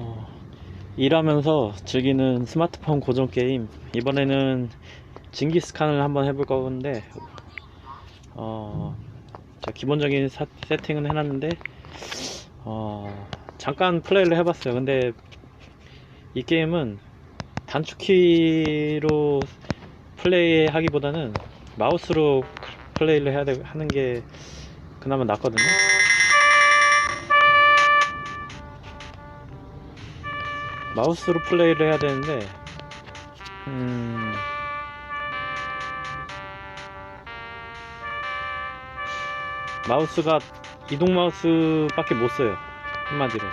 어, 일하면서 즐기는 스마트폰 고정 게임. 이번에는 징기스칸을 한번 해볼 건데 어, 자, 기본적인 사- 세팅은 해놨는데 어, 잠깐 플레이를 해봤어요. 근데 이 게임은 단축키로 플레이 하기보다는 마우스로 플레이를 해야 되, 하는 게 그나마 낫거든요 마우스로 플레이를 해야 되는데 음 마우스가 이동 마우스 밖에 못 써요. 한마디로.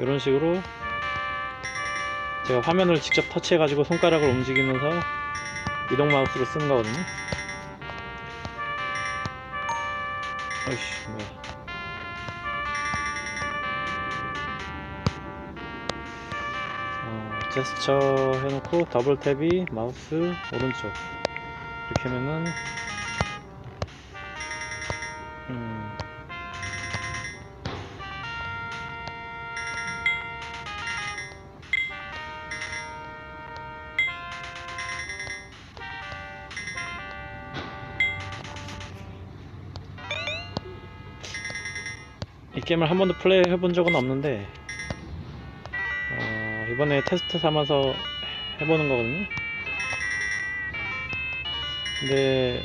이런 식으로 제가 화면을 직접 터치해 가지고 손가락을 움직이면서 이동 마우스를 쓰는 거거든요. 어이씨 뭐야 제스처 해놓고 더블 탭이 마우스 오른쪽. 이렇게 하면은 음, 이 게임을 한 번도 플레이 해본 적은 없는데 어, 이번에 테스트 삼아서 해보는 거거든요. 근데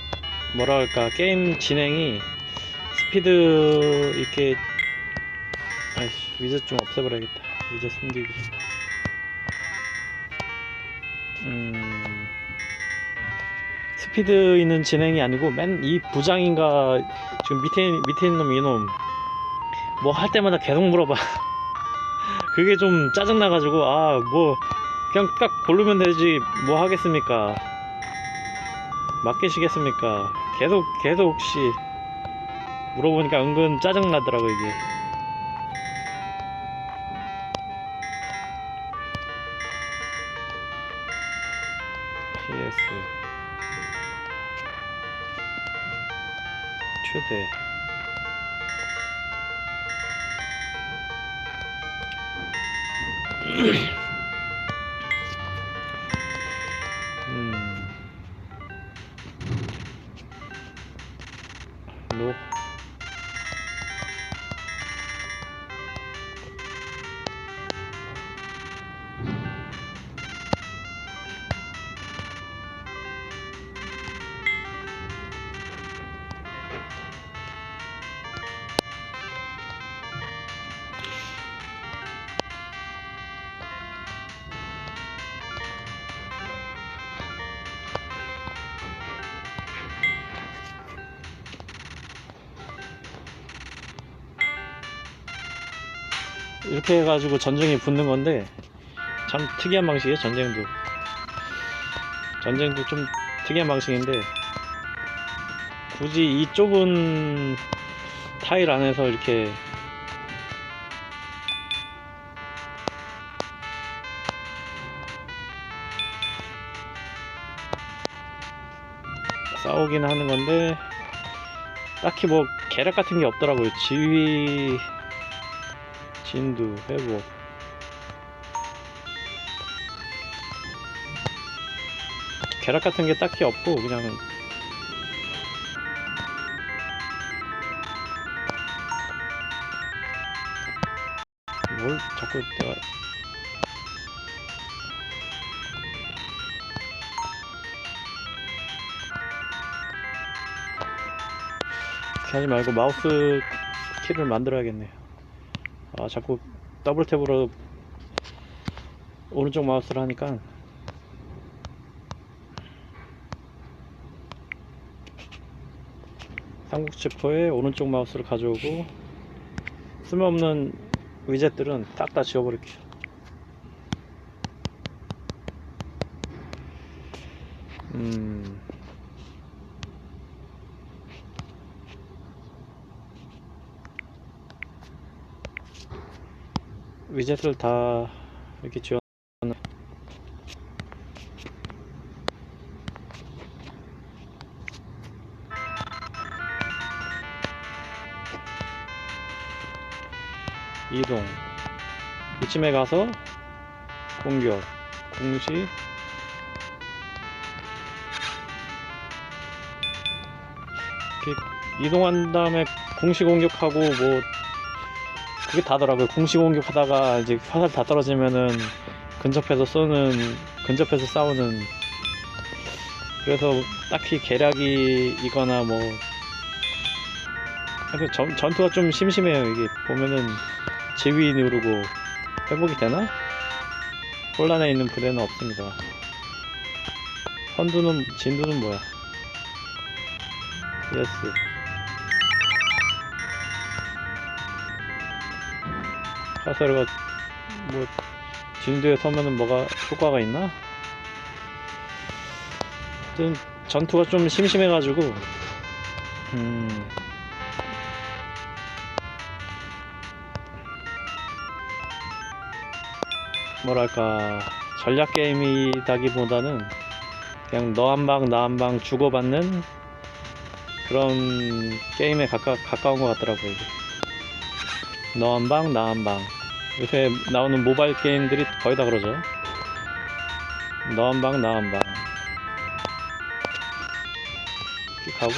뭐랄까 게임 진행이 스피드 있게 아이씨 위젯 좀 없애버려야겠다. 위젯 숨기기. 음 스피드 있는 진행이 아니고 맨 이 부장인가 지금 밑에 밑에 있는 놈 이놈 뭐 할 때마다 계속 물어봐. 그게 좀 짜증나가지고, 아, 뭐, 그냥 딱 고르면 되지, 뭐 하겠습니까? 맡기시겠습니까? 계속, 계속 혹시 물어보니까 은근 짜증나더라고, 이게. PS. 최대. Yeah. 이렇게 해가지고 전쟁이 붙는 건데 참 특이한 방식이에요 전쟁도. 전쟁도 좀 특이한 방식인데 굳이 이 좁은 타일 안에서 이렇게 싸우긴 하는 건데 딱히 뭐 계략 같은 게 없더라고요. 지휘 진두 회복 계략 같은 게 딱히 없고 그냥. 뭘 자꾸 내가. 하지 말고 마우스 키를 만들어야겠네요 아 자꾸 더블 탭으로 오른쪽 마우스를 하니까. 삼국지포에 오른쪽 마우스를 가져오고 쓸모없는 위젯들은 딱 다 지워버릴게요. 음 위젯을 다 이렇게 지워 이동. 이쯤에 가서 공격. 이렇게 이동한 다음에 공식 공격하고 뭐 그게 다더라고요. 공식 공격하다가 이제 화살 다 떨어지면은 근접해서 쏘는 근접해서 싸우는. 그래서 딱히 계략이거나 뭐. 그래서 전, 전투가 좀 심심해요. 이게 보면은 지휘 누르고 회복이 되나? 혼란에 있는 부대는 없습니다. 선두는 진두는 뭐야? 예스 카세르가 뭐 진두에 서면은 뭐가 효과가 있나? 하여튼 전투가 좀 심심해가지고 음 뭐랄까 전략 게임이다기보다는 그냥 너 한 방 나 한 방 주고받는 그런 게임에 가까, 가까운 것 같더라고요. 너 한 방 나 한 방 요새 나오는 모바일 게임들이 거의 다 그러죠. 너한방 나한 방. 이렇게 가고.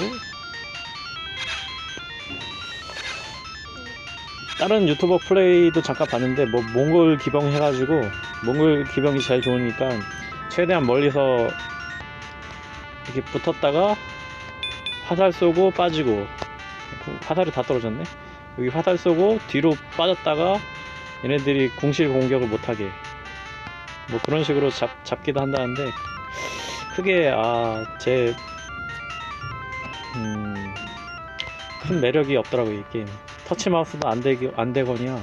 다른 유튜버 플레이도 잠깐 봤는데 뭐 몽골 기병 해가지고 몽골 기병이 제일 좋으니까 최대한 멀리서 이렇게 붙었다가 화살 쏘고 빠지고. 화살이 다 떨어졌네. 여기 화살 쏘고 뒤로 빠졌다가 얘네들이 궁실 공격을 못하게. 뭐 그런 식으로 잡, 잡기도 한다는데 크게 아제 음, 큰 매력이 없더라고요 이 게임. 터치 마우스도 안 되기 안 되거냐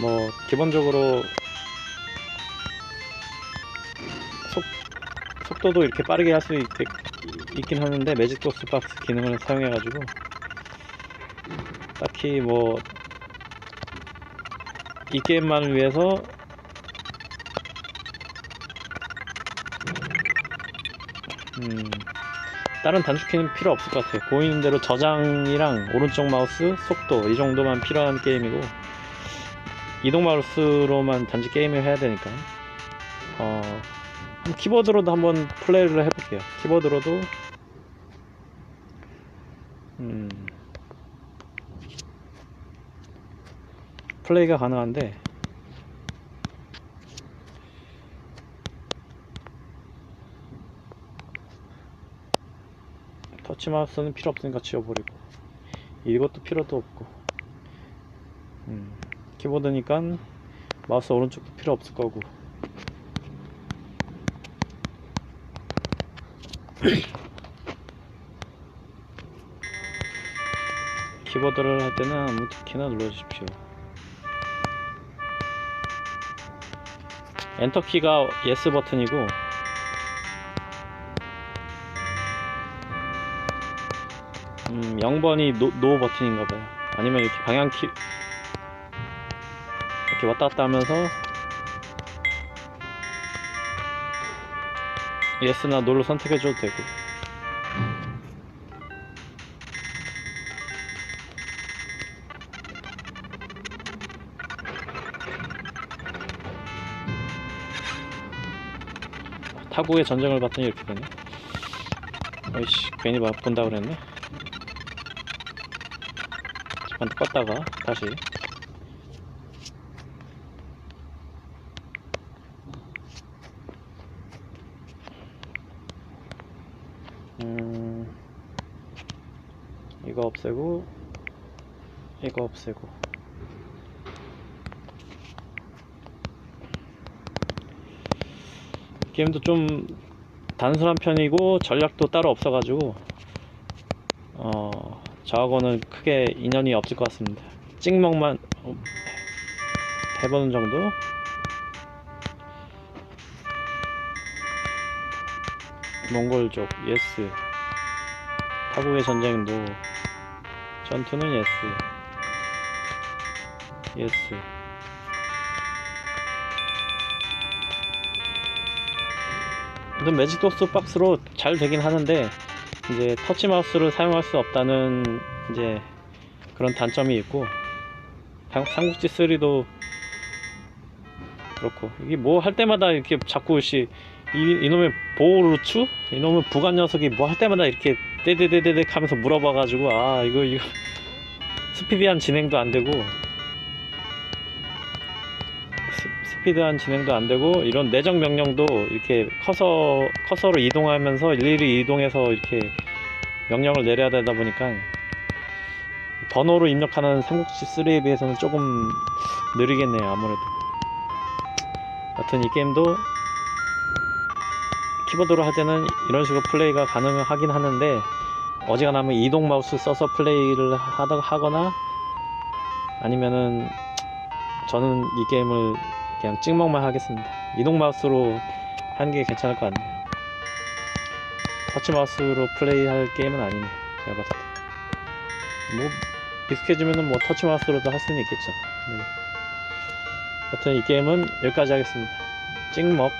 뭐 기본적으로 속 속도도 이렇게 빠르게 할 수 있긴 하는데 매직 도스 박스 기능을 사용해 가지고 딱히 뭐 이 게임만을 위해서 음 다른 단축키는 필요 없을 것 같아요. 보이는 대로 저장이랑 오른쪽 마우스, 속도 이 정도만 필요한 게임이고 이동 마우스로만 단지 게임을 해야 되니까 어, 키보드로도 한번 플레이를 해볼게요. 키보드로도 음, 플레이가 가능한데 터치 마우스는 필요 없으니까 지워버리고 이것도 필요도 없고 음, 키보드니까 마우스 오른쪽도 필요 없을 거고 키보드를 할 때는 아무 키나 눌러주십시오 엔터 키가 예스 버튼이고 음, 0번이 노, 노 버튼인가 봐요. 아니면 이렇게 방향키 이렇게 왔다 갔다 하면서 예스나 노를 선택해 줘도 되고 타국의 전쟁을 봤더니 이렇게 되네. 어이씨 괜히 막 본다 그랬네. 잠깐 껐다가 다시. 음 이거 없애고 이거 없애고 게임도 좀 단순한 편이고 전략도 따로 없어가지고 어 저하고는 크게 인연이 없을 것 같습니다. 찍먹만 어, 해보는 정도. 몽골족 예스. 타국의 전쟁 노. 전투는 예스. 예스. 근데 매직 도스 박스로 잘 되긴 하는데 이제 터치 마우스를 사용할 수 없다는 이제 그런 단점이 있고 삼- 삼국지 3도 그렇고 이게 뭐 할 때마다 이렇게 자꾸 씨 이, 이놈의 보루추? 이놈의 부관 녀석이 뭐 할 때마다 이렇게 떼떼떼떼떼 하면서 물어봐가지고 아 이거 이거 스피디한 진행도 안 되고 스, 스피드한 진행도 안 되고 이런 내정 명령도 이렇게 커서 커서로 이동하면서 일일이 이동해서 이렇게 명령을 내려야 되다 보니까 번호로 입력하는 삼국지 3에 비해서는 조금 느리겠네요 아무래도. 여튼 이 게임도 키보드로 할 때는 이런 식으로 플레이가 가능하긴 하는데 어지간하면 이동 마우스 써서 플레이를 하거나 아니면은 저는 이 게임을 그냥 찍먹만 하겠습니다. 이동 마우스로 하는 게 괜찮을 것 같네요. 터치 마우스로 플레이할 게임은 아니네. 제가 봤을 때 뭐 익숙해지면은 뭐 터치 마우스로도 할 수는 있겠죠. 네. 여튼 이 게임은 여기까지 하겠습니다. 찍먹